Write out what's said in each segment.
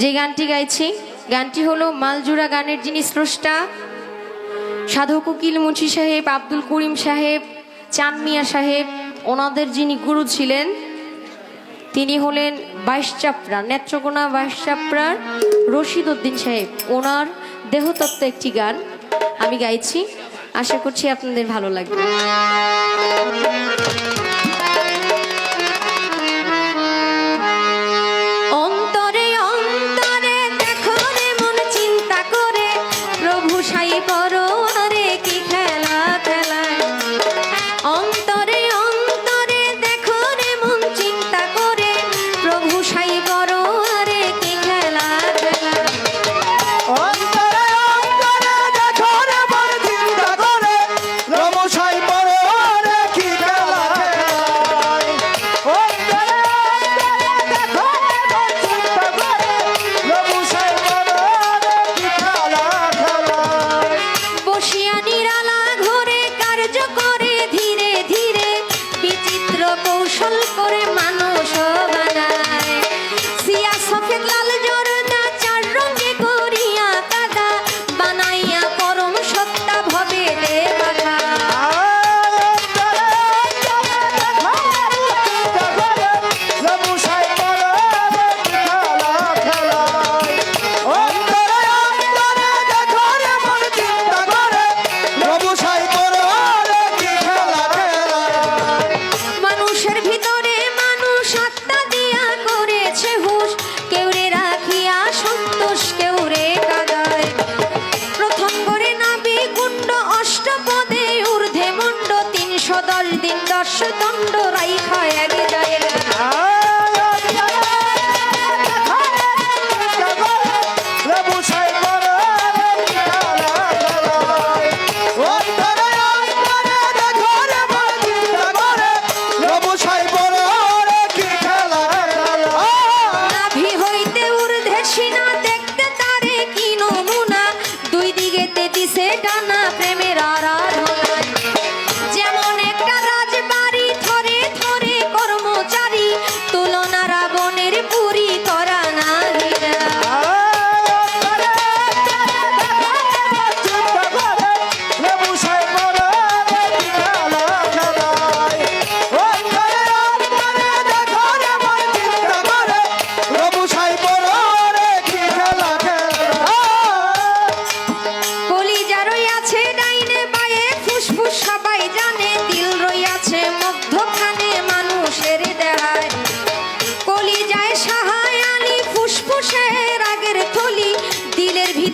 যে গানটি গাইছি, গানটি হলো মালজুরা গানের যিনি স্রষ্টা, সাধক উকিল মুন্সি সাহেব, আব্দুল করিম সাহেব চানমিয়া সাহেব, ওনাদের যিনি গুরু ছিলেন, তিনি হলেন বাইশচাপড়া নেত্রকোনা বাইশচাপড়ার রশিদ উদ্দিন সাহেব। ওনার দেহতত্ত্ব একটি গান আমি গাইছি। আশা করছি আপনাদের ভালো লাগবে। কৌশল করে মানুষ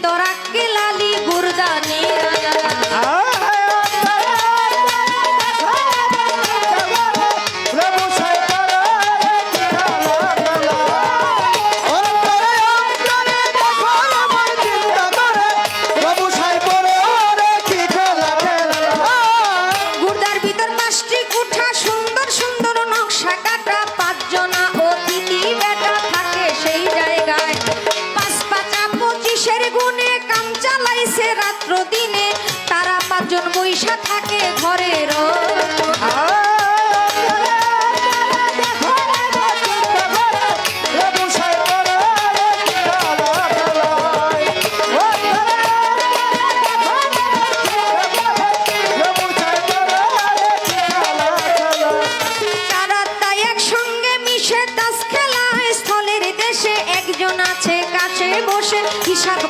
Torakila. গুনে কাম চালাইছে রাত্র দিনে তারা পাঁচজন বৈশা থাকে হিসাব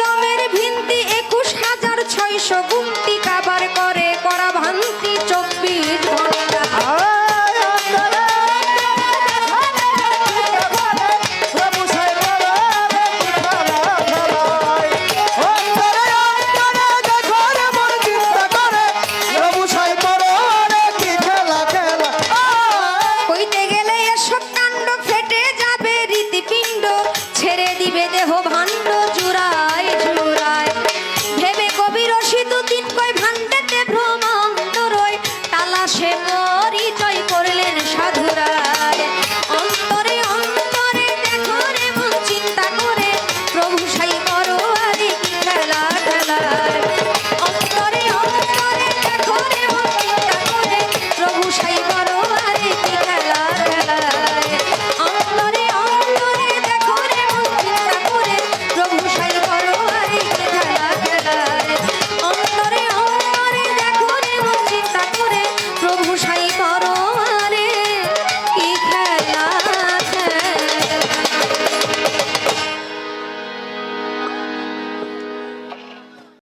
দমের ভিন্তি একুশ হাজার ছয়শো গুমটি কাবার করে করা ভান্তি। ছেড়ে দিবে দেহ ভান্ড চূড়া